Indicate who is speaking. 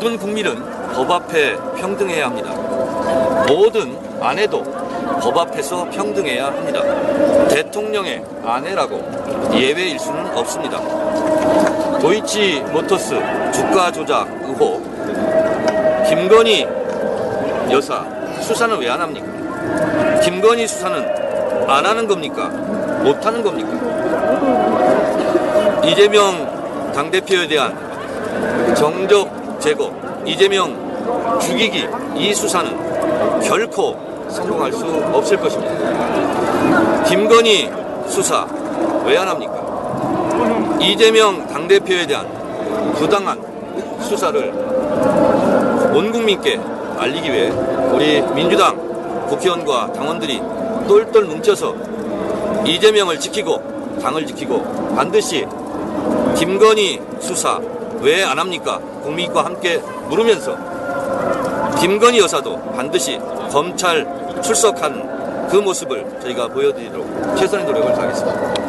Speaker 1: 모든 국민은 법 앞에 평등해야 합니다. 모든 아내도 법 앞에서 평등해야 합니다. 대통령의 아내라고 예외일 수는 없습니다. 도이치 모터스 주가 조작 의혹 김건희 여사 수사는 왜 안 합니까? 김건희 수사는 안 하는 겁니까? 못 하는 겁니까? 이재명 당대표에 대한 정적 제거, 이재명 죽이기 이 수사는 결코 성공할 수 없을 것입니다. 김건희 수사 왜 안 합니까? 이재명 당대표에 대한 부당한 수사를 온 국민께 알리기 위해 우리 민주당 국회의원과 당원들이 똘똘 뭉쳐서 이재명을 지키고 당을 지키고 반드시 김건희 수사 왜 안 합니까? 국민과 함께 물으면서 김건희 여사도 반드시 검찰 출석한 그 모습을 저희가 보여드리도록 최선의 노력을 다하겠습니다.